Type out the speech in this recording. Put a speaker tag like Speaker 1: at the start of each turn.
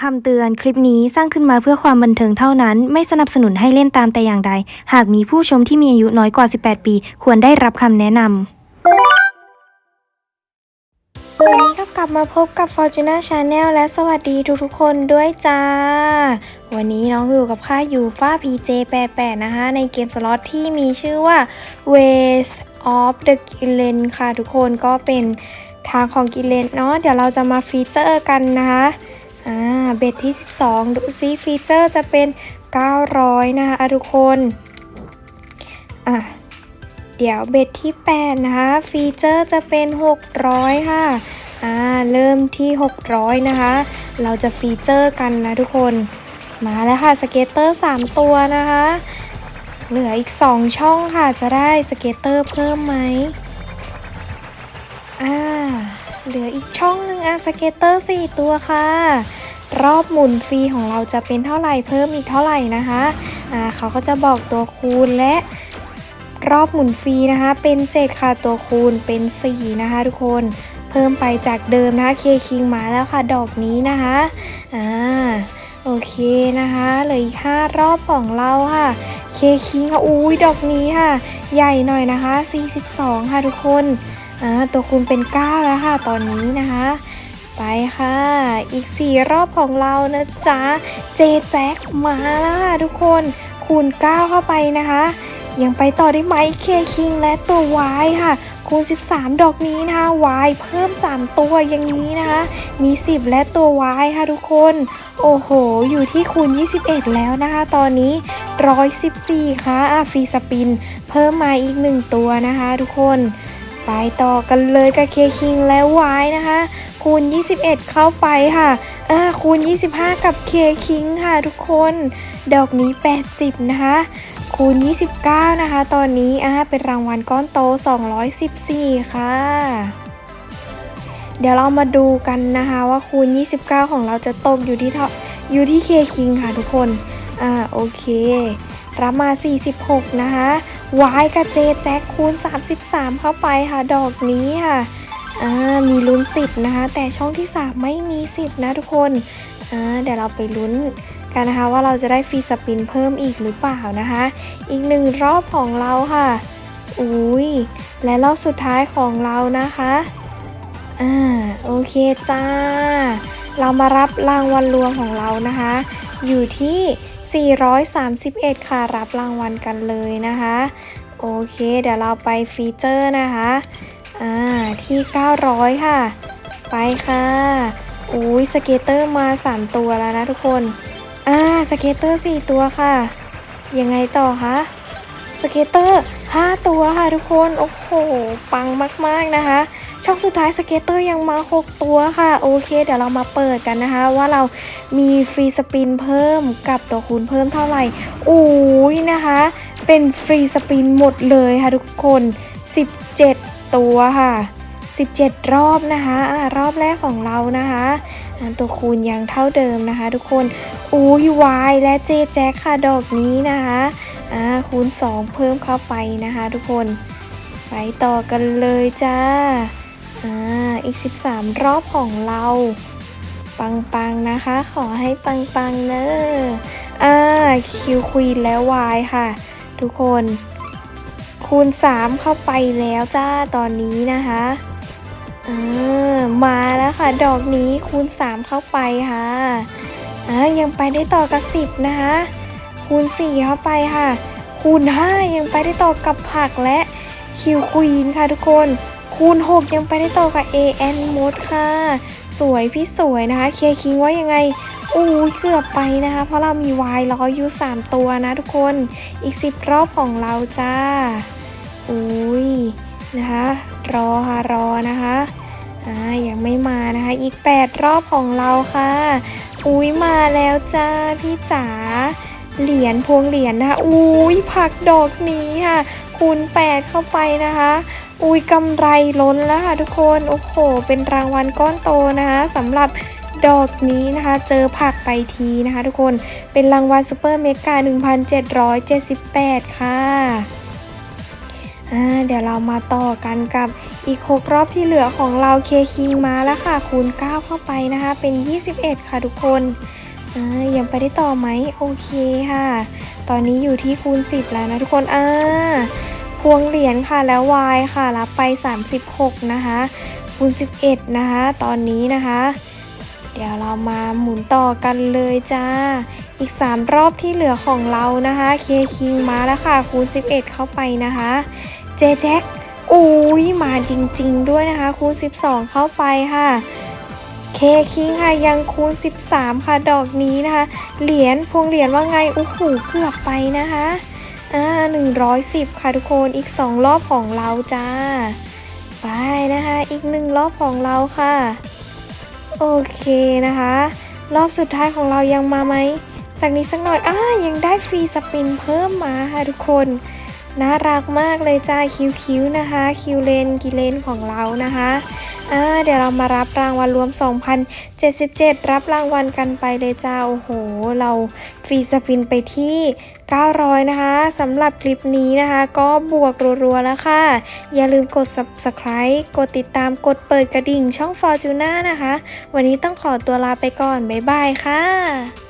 Speaker 1: คำเตือนคลิปนี้สร้างขึ้นมาเพื่อความบันเทิงเท่านั้น ไม่สนับสนุนให้เล่นตามแต่อย่างใด หากมีผู้ชมที่มีอายุน้อยกว่า 18 ปี ควรได้รับคำแนะนำวันนี้ก็กลับมาพบกับ Fortuna Channel และสวัสดีทุกๆคนด้วยจ้า วันนี้น้องอยู่กับค่ายยูฟ่า PJ88 นะคะ ในเกมสล็อตที่มีชื่อว่า Ways of the Gillen ค่ะทุกคนก็เป็นทางของกิเลนเนาะเดี๋ยวเราจะมาฟีเจอร์กันนะคะ อ่าเบ็ดที่ 12 ดูซิฟีเจอร์จะเป็น 900 นะคะทุกคนอะเดี๋ยวเบ็ดที่ 8 นะคะ ฟีเจอร์จะเป็น 600 ค่ะอ่าเริ่มที่ 600 นะคะ เราจะฟีเจอร์กันนะทุกคน มาแล้วค่ะสเก็ตเตอร์ 3 ตัวนะคะ เหลืออีก 2 ช่องค่ะจะได้สเก็ตเตอร์เพิ่มไหม เหลืออีกช่องหนึ่งอะสเกตเตอร์4ตัวค่ะ รอบหมุนฟรีของเราจะเป็นเท่าไหร่เพิ่มอีกเท่าไหร่นะคะอ่าเขาก็จะบอกตัวคูณและรอบหมุนฟรีนะคะ เป็น 7 ค่ะตัวคูณเป็น 4 นะคะ ทุกคนเพิ่มไปจากเดิมนะคะเคคิงมาแล้วค่ะ ดอกนี้นะคะอ่าโอเคนะคะเหลืออีก5รอบของเราค่ะเคคิงค่ะอุ้ยดอกนี้ค่ะ ใหญ่หน่อยนะคะ 42 ค่ะทุกคน อ่าตัวคูณเป็น 9 แล้วค่ะ ตอนนี้นะคะ ไปค่ะ อีก 4 รอบของเรานะจ๊ะ เจแจ็คมาแล้วค่ะทุกคนคูณ 9 เข้าไปนะคะ ยังไปต่อได้ไหมเคคิงและตัววายค่ะ คูณ 13 ดอกนี้นะคะวายเพิ่ม 3 ตัวอย่างนี้นะคะ มี 10 และตัววายค่ะทุกคน โอ้โห อยู่ที่คูณ 21 แล้วนะคะ ตอนนี้ 114 ค่ะอะฟรีสปิน เพิ่มมาอีก 1 ตัวนะคะ ทุกคน ไปต่อกันเลยกับเคคิงและวายนะคะ คูณ 21 เข้าไปค่ะอ่าคูณ 25 กับเคคิงค่ะทุกคน ดอกนี้ 80 นะคะ คูณ 29 นะคะ ตอนนี้อ่าเป็นรางวัลก้อนโต 214 ค่ะเดี๋ยวเรามาดูกันนะคะว่าคูณ 29 ของเราจะตกอยู่ที่เท่าอยู่ที่เคคิงค่ะทุกคน อ่าโอเค รับมา 46 นะคะ วายกับเจแจ็คคูณ 33 เข้าไปค่ะ ดอกนี้ค่ะอ่ามีลุ้นสิทธินะคะ แต่ช่องที่ 3 ไม่มีสิทธินะทุกคนอ่าเดี๋ยวเราไปลุ้นกันนะคะ ว่าเราจะได้ฟรีสปินเพิ่มอีกหรือเปล่านะคะ อีกหนึ่งรอบของเราค่ะอุ้ยและรอบสุดท้ายของเรานะคะอ่าโอเคจ้า เรามารับรางวัลรวมของเรานะคะ อยู่ที่ 431 ค่ะ รับรางวัลกันเลยนะคะ โอเค เดี๋ยวเราไปฟีเจอร์นะคะอ่าที่ 900 ค่ะ ไปค่ะอุ้ยสเกตเตอร์มา 3 ตัวแล้วนะทุกคนอ่าสเกตเตอร์ 4 ตัวค่ะ ยังไงต่อคะสเกตเตอร์ 5 ตัวค่ะทุกคน โอ้โห ปังมาก ๆ นะคะ ช่องสุดท้ายสเกตเตอร์ยังมา 6 ตัวค่ะ โอเค เดี๋ยวเรามาเปิดกันนะคะ ว่าเรามีฟรีสปินเพิ่มกับตัวคูณเพิ่มเท่าไหร่อุ้ยนะคะ เป็นฟรีสปินหมดเลยค่ะทุกคน 17 ตัวค่ะ 17 รอบนะคะอ่ารอบแรกของเรานะคะตัวคูณยังเท่าเดิมนะคะ ทุกคนอุ้ยวายและเจแจ็คค่ะดอกนี้นะคะอ่าคูณ 2 เพิ่มเข้าไปนะคะ ทุกคน ไปต่อกันเลยจ้า อ่า อีก 13 รอบของเรา ปังๆ นะคะ ขอให้ปังๆ เนอะอ่า คิวควีนแล้ววายค่ะ ทุกคน คูณ 3 เข้าไปแล้วจ้าตอนนี้นะคะอ่ามาแล้วค่ะ ดอกนี้คูณ 3 เข้าไปค่ะอ่ายังไปได้ต่อกับ 10 นะคะ คูณ 4 เข้าไปค่ะ คูณ 5 ยังไปได้ต่อกับผักและคิวควีนค่ะทุกคน คูณ 6 ยังไปได้ต่อกับ AN มดค่ะ สวยพี่สวยนะคะ เคคิงว่ายังไงอู้เกือบไปนะคะ เพราะเรามีวายร้อยอยู่3ตัวนะทุกคนอีก 10 รอบของเราจ้าอุ้ยนะคะ รอค่ะรอนะคะอ่ายังไม่มานะคะ อีก 8 รอบของเราค่ะ อุ้ยมาแล้วจ้าพี่จ๋าเหรียญพวงเหรียญนะคะอุ้ยผักดอกนี้ค่ะคูณ8เข้าไปนะคะ อุ้ยกำไรล้นแล้วค่ะทุกคน โอ้โห เป็นรางวัลก้อนโตนะคะสำหรับดอกนี้นะคะ เจอผักไปทีนะคะ ทุกคน เป็นรางวัลซูเปอร์เมกา 1,778 ค่ะอ่าเดี๋ยวเรามาต่อกันกับอีก 6 รอบที่เหลือของเราเคคิงมาแล้วค่ะ คูณ 9 เข้าไปนะคะ เป็น 21 ค่ะทุกคนยังไปได้ต่อไหมโอเคค่ะ ตอนนี้อยู่ที่คูณ 10 แล้วนะทุกคนอ่า วงเหรียญค่ะแล้ว Y ค่ะรับไป 36 นะคะคูณ11 นะคะ ตอนนี้นะคะ เดี๋ยวเรามาหมุนต่อกันเลยจ้า อีก 3 รอบที่เหลือของเรานะคะเคคิงมาแล้วค่ะคูณ11 เข้าไปนะคะ เจแจ็คอุ้ยมาจริงๆ ด้วยนะคะ คูณ12 เข้าไปค่ะเคคิงค่ะยังคูณ 13 ค่ะดอกนี้นะคะ เหรียญพวงเหรียญว่าไงโอ้โหเกือบไปนะคะ อ่า110 ค่ะทุกคนอีก 2 รอบของเราจ้า ไปนะคะ อีกหนึ่งรอบของเราค่ะ โอเคนะคะ รอบสุดท้ายของเรายังมาไหมสักนิดสักหน่อยอ่ายังได้ฟรีสปินเพิ่มมาค่ะทุกคน น่ารักมากเลยจ้าคิ้วๆนะคะ คิวเลนกิเลนของเรานะคะอ่าเดี๋ยวเรามารับรางวัลรวม 2,077 รับรางวัลกันไปเลยจ้า โอ้โห เราฟรีสปินไปที่ 900 นะคะสำหรับคลิปนี้นะคะ ก็บวกรัวๆแล้วค่ะ อย่าลืมกด subscribe กดติดตามกดเปิดกระดิ่งช่อง Fortuna นะคะ วันนี้ต้องขอตัวลาไปก่อน บ๊ายบายค่ะ